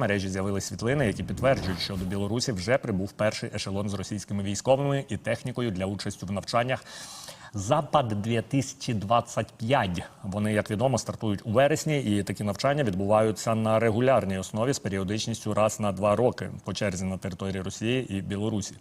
Мережі з'явились світлини, які підтверджують, що до Білорусі вже прибув перший ешелон з російськими військовими і технікою для участі в навчаннях. Запад 2025 Вони, як відомо, стартують у вересні, і такі навчання відбуваються на регулярній основі з періодичністю раз на два роки по черзі на території Росії і Білорусі.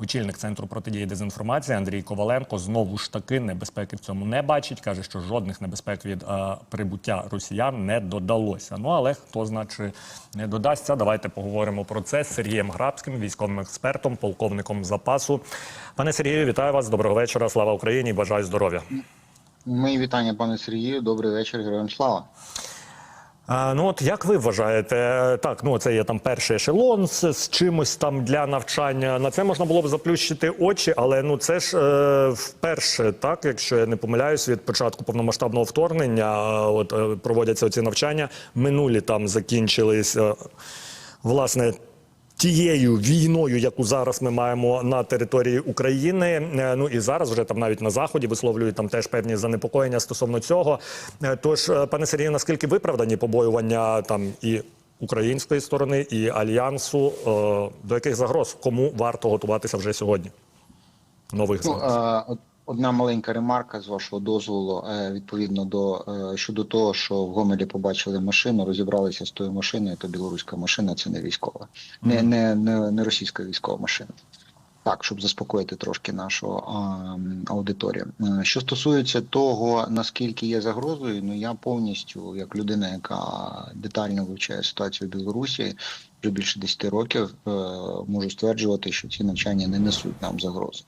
Очільник центру протидії дезінформації Андрій Коваленко знову ж таки небезпеки в цьому не бачить. каже, що жодних небезпек від е, прибуття росіян не додалося. Ну але хто значить не додасться? Давайте поговоримо про це з Сергієм Грабським, військовим експертом, полковником запасу. Пане Сергію, вітаю вас. Доброго вечора. Слава Україні. Бажаю здоров'я. Мої вітання, пане Сергію. Добрий вечір, героям слава. А, ну от як ви вважаєте, так ну це є там перший ешелон з, з чимось там для навчання. На це можна було б заплющити очі, але ну це ж е, вперше, так якщо я не помиляюсь, від початку повномасштабного вторгнення, е, от е, проводяться ці навчання. Минулі там закінчились е, власне. Тією війною, яку зараз ми маємо на території України, Е, ну і зараз вже там навіть на заході висловлюють там теж певні занепокоєння стосовно цього. Е, Тож, е, пане Сергію, наскільки виправдані побоювання там і української сторони, і альянсу, до яких загроз кому варто готуватися вже сьогодні? Нових Ну, загроз? Одна маленька ремарка з вашого дозволу е, відповідно до е, щодо того, що в Гомелі побачили машину, розібралися з тою машиною. То білоруська машина це не військова, не, не, не, не російська військова машина. Так, щоб заспокоїти трошки нашу а, аудиторію. Е, Що стосується того, наскільки є загрозою, ну я повністю, як людина, яка детально вивчає ситуацію в Білорусі вже більше 10 років, можу стверджувати, що ці навчання не несуть нам загрози.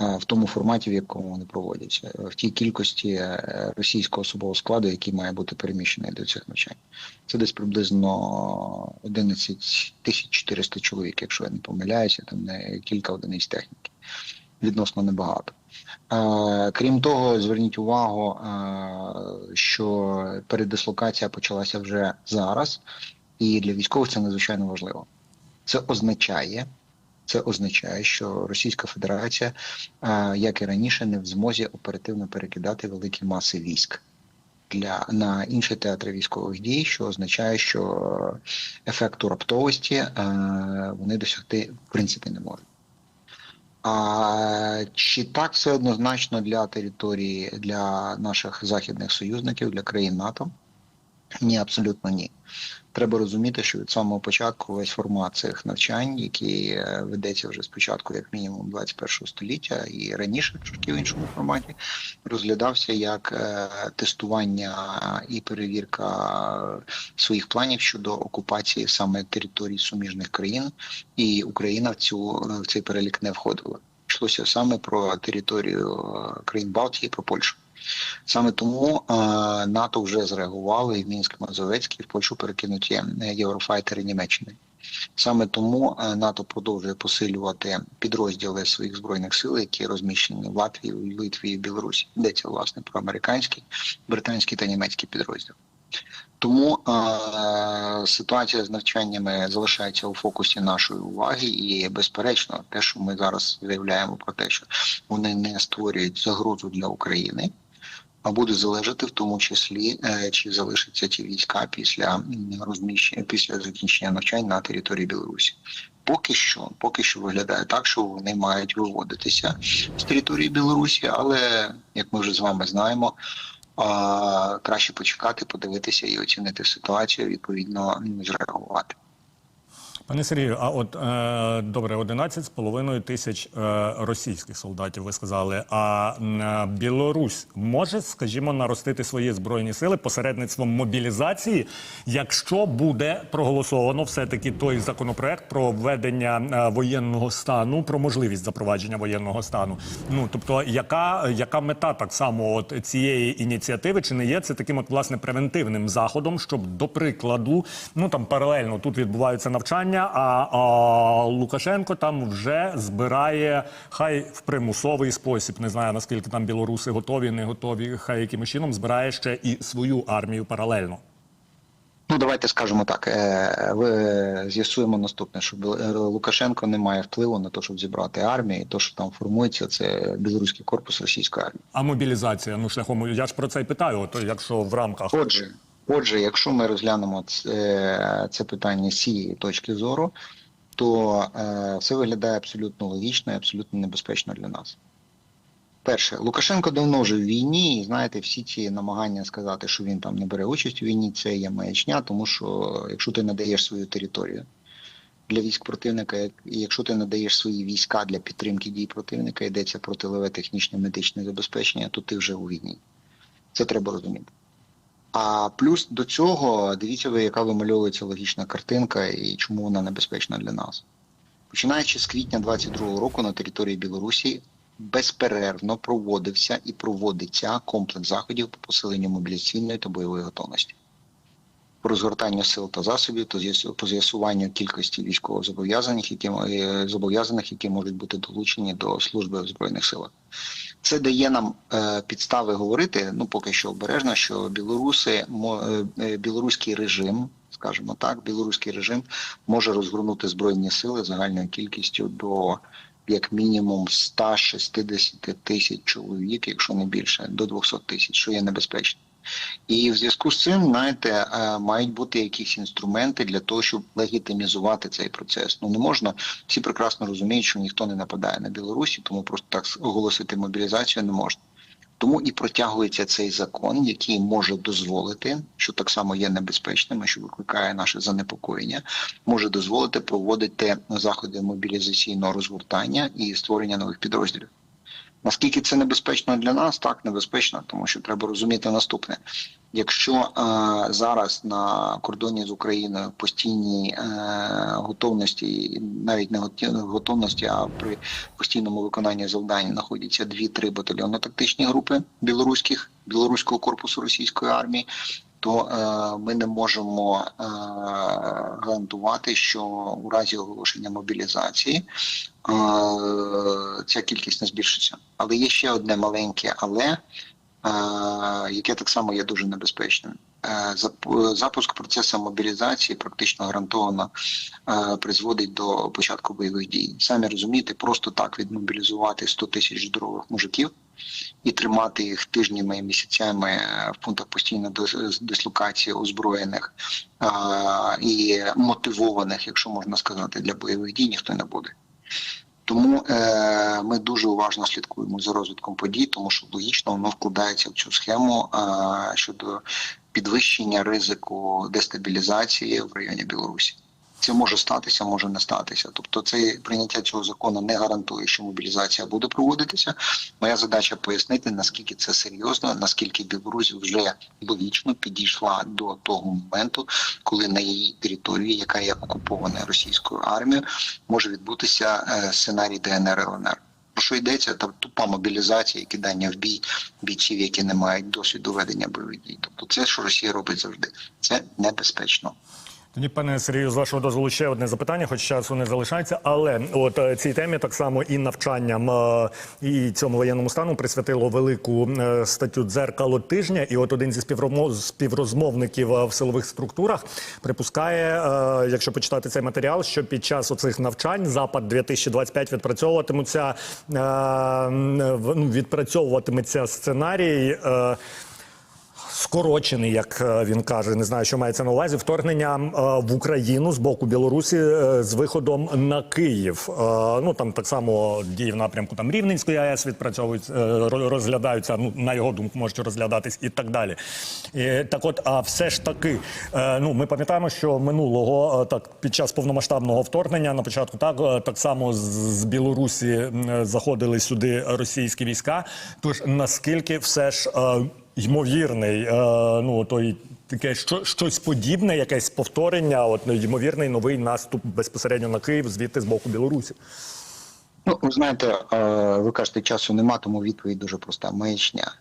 Е, В тому форматі, в якому вони проводяться, в тій кількості е, російського особового складу, який має бути переміщений до цих навчань, це десь приблизно 11 тисяч 400 чоловік, якщо я не помиляюся, там не кілька одиниць техніки, відносно небагато. Е, Крім того, зверніть увагу, е, що передислокація почалася вже зараз, і для військових це надзвичайно важливо. Це означає, це означає, що Російська Федерація, е, як і раніше, не в змозі оперативно перекидати великі маси військ для на інші театри військових дій, що означає, що ефекту раптовості е, вони досягти в принципі не можуть. А чи так все однозначно для території для наших західних союзників, для країн НАТО? Ні, абсолютно ні. Треба розуміти, що від самого початку весь формат цих навчань, який е, ведеться вже спочатку, як мінімум, 21 століття, і раніше трошки в іншому форматі, розглядався як е, тестування і перевірка своїх планів щодо окупації саме територій суміжних країн, і Україна в цю в цей перелік не входила. Йшлося саме про територію е, країн Балтії, про Польщу. Саме тому е, НАТО вже зреагувало і в Мінськ Мазовецький, в Польщу перекинуті е, єврофайтери Німеччини. Саме тому е, НАТО продовжує посилювати підрозділи своїх збройних сил, які розміщені в Латвії, Литві і Білорусі. Йдеться власне про американські, британські та німецькі підрозділи. Тому е, ситуація з навчаннями залишається у фокусі нашої уваги, і безперечно, те, що ми зараз заявляємо про те, що вони не створюють загрозу для України, буде залежати в тому числі, е, чи залишаться ті війська після розміщення після закінчення навчань на території Білорусі. Поки що, поки що виглядає так, що вони мають виводитися з території Білорусі, але як ми вже з вами знаємо. Краще почекати, подивитися і оцінити ситуацію, відповідно зреагувати. Пане Сергію, а от е, добре, 11,5 тисяч е, російських солдатів, ви сказали. А е, Білорусь може, скажімо, наростити свої збройні сили посередництвом мобілізації, якщо буде проголосовано все-таки той законопроект про введення е, воєнного стану, про можливість запровадження воєнного стану. Ну тобто, яка, яка мета так само от цієї ініціативи, чи не є це таким от власне превентивним заходом, щоб до прикладу, ну там паралельно тут відбуваються навчання. А, а Лукашенко там вже збирає хай в примусовий спосіб. Не знаю наскільки там білоруси готові, не готові. Хай якимось чином збирає ще і свою армію паралельно. Ну, давайте скажемо так. е, Ви з'ясуємо наступне, що е, Лукашенко не має впливу на те, щоб зібрати армію, і те, що там формується, це білоруський корпус російської армії. А мобілізація, ну шляхом я ж про це й питаю. От якщо в рамках Отже, Отже, якщо ми розглянемо це, це питання з цієї точки зору, то е, все виглядає абсолютно логічно і абсолютно небезпечно для нас. Перше, Лукашенко давно вже в війні, і знаєте, всі ці намагання сказати, що він там не бере участь у війні, це є маячня, тому що якщо ти надаєш свою територію для військ противника, і якщо ти надаєш свої війська для підтримки дій противника, йдеться про тилове технічне медичне забезпечення, то ти вже у війні. Це треба розуміти. А плюс до цього дивіться ви, яка вимальовується логічна картинка і чому вона небезпечна для нас. Починаючи з квітня 22-го року на території Білорусі безперервно проводився і проводиться комплекс заходів по посиленню мобілізаційної та бойової готовності. По розгортанню сил та засобів, то по з'ясуванню кількості військовозобов'язаних, які е, зобов'язаних, які можуть бути долучені до служби в збройних силах. Це дає нам е, підстави говорити, ну поки що обережно, що білоруси е, е, білоруський режим, скажімо так, білоруський режим може розгорнути збройні сили загальною кількістю до як мінімум 160 тисяч чоловік, якщо не більше, до 200 тисяч, що є небезпечно. І в зв'язку з цим, знаєте, е, мають бути якісь інструменти для того, щоб легітимізувати цей процес. Ну не можна всі прекрасно розуміють, що ніхто не нападає на Білорусі, тому просто так оголосити мобілізацію не можна. Тому і протягується цей закон, який може дозволити, що так само є небезпечним, що викликає наше занепокоєння, може дозволити проводити заходи мобілізаційного розгортання і створення нових підрозділів. Наскільки це небезпечно для нас, так небезпечно, тому що треба розуміти наступне: якщо е, зараз на кордоні з Україною постійній е, готовності, навіть не готовності, а при постійному виконанні завдань знаходяться дві-три батальйонно-тактичні групи білоруських білоруського корпусу російської армії, то е, ми не можемо е, гарантувати, що у разі оголошення мобілізації е, ця кількість не збільшиться. Але є ще одне маленьке але, е, яке так само є дуже небезпечним. Е, зап- Запуск процесу мобілізації практично гарантовано е, призводить до початку бойових дій. Самі розумієте, просто так відмобілізувати 100 тисяч здорових мужиків і тримати їх тижнями і місяцями е, в пунктах постійної дислокації озброєних і мотивованих, якщо можна сказати, для бойових дій ніхто не буде. Тому е, ми дуже уважно слідкуємо за розвитком подій, тому що логічно воно вкладається в цю схему е, щодо підвищення ризику дестабілізації в районі Білорусі. Це може статися, може не статися. Тобто, це прийняття цього закону не гарантує, що мобілізація буде проводитися. Моя задача пояснити, наскільки це серйозно, наскільки Білорусь вже логічно підійшла до того моменту, коли на її території, яка є окупована російською армією, може відбутися е, сценарій ДНР ЛНР. Про що йдеться? Там тупа мобілізація і кидання в бій бійців, які не мають досвіду ведення бойових дій. Тобто, це що Росія робить завжди. Це небезпечно. Тоді, пане Сергію, з вашого дозволу ще одне запитання, хоч часу не залишається. Але от е, цій темі так само і навчанням е, і цьому воєнному стану присвятило велику е, статтю дзеркало тижня. І от один зі співрозмовників в силових структурах припускає, якщо почитати цей матеріал, що під час оцих навчань запад 2025 відпрацьовуватимуться ну, відпрацьовуватиметься сценарій. Скорочений, як е, він каже, не знаю, що мається на увазі, вторгнення е, в Україну з боку Білорусі е, з виходом на Київ. Ну там так само дії в напрямку там Рівненської АЕС відпрацьовують, ро- розглядаються. Ну на його думку можуть розглядатись і так далі. Так, от, а все ж таки, ну ми пам'ятаємо, що минулого так під час повномасштабного вторгнення на початку так, так само з, Білорусі заходили сюди російські війська. Тож наскільки все ж. Ймовірний, е, ну той таке що, щось подібне, якесь повторення, от ймовірний новий наступ безпосередньо на Київ, звідти з боку Білорусі. Ну, ви знаєте, е, ви кажете, часу нема, тому відповідь дуже проста: маячня.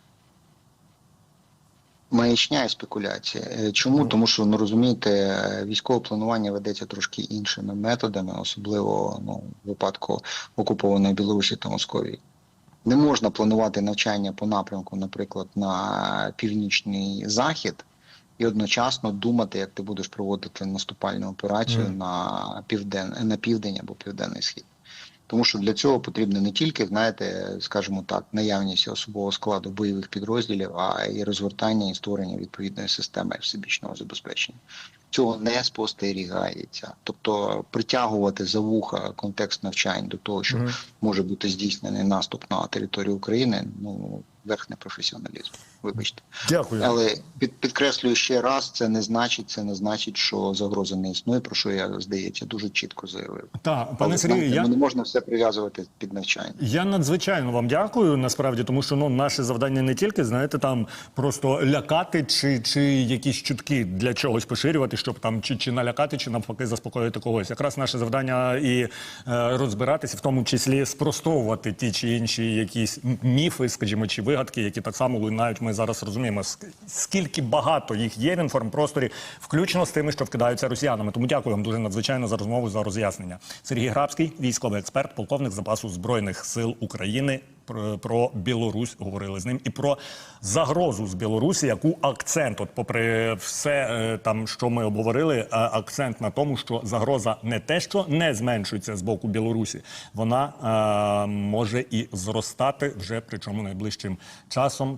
Маячня і спекуляція. Е, Чому? Тому що ну розумієте, військове планування ведеться трошки іншими методами, особливо ну, в випадку окупованої Білорусі та Московії. Не можна планувати навчання по напрямку, наприклад, на північний захід, і одночасно думати, як ти будеш проводити наступальну операцію mm. на півден на південь або південний схід. Тому що для цього потрібно не тільки, знаєте, скажімо так, наявність особового складу бойових підрозділів, а й розгортання і створення відповідної системи всебічного забезпечення. Цього не спостерігається. Тобто притягувати за вуха контекст навчань до того, що Мгм. може бути здійснений наступ на територію України, ну верх непрофесіоналізм. Вибачте. Дякую. Але під, підкреслюю ще раз, це не значить, це не значить, що загрози не існує, про що я здається дуже чітко заявив. Так, пане Сергію, я не можна все прив'язувати під навчання. Я надзвичайно вам дякую насправді, тому що ну наше завдання не тільки знаєте там просто лякати чи, чи якісь чутки для чогось поширювати, щоб там чи, чи налякати, чи навпаки заспокоїти когось. Якраз наше завдання і е, розбиратися, в тому числі спростовувати ті чи інші якісь міфи, скажімо, чи вигадки, які так само лунають. Ми зараз розуміємо, скільки багато їх є в інформпросторі, включно з тими, що вкидаються росіянами. Тому дякую вам дуже надзвичайно за розмову за роз'яснення. Сергій Грабський, військовий експерт, полковник запасу збройних сил України. Про, Білорусь говорили з ним і про загрозу з Білорусі, яку акцент, от попри все е, там, що ми обговорили, акцент на тому, що загроза не те, що не зменшується з боку Білорусі, вона е, може і зростати вже причому найближчим часом.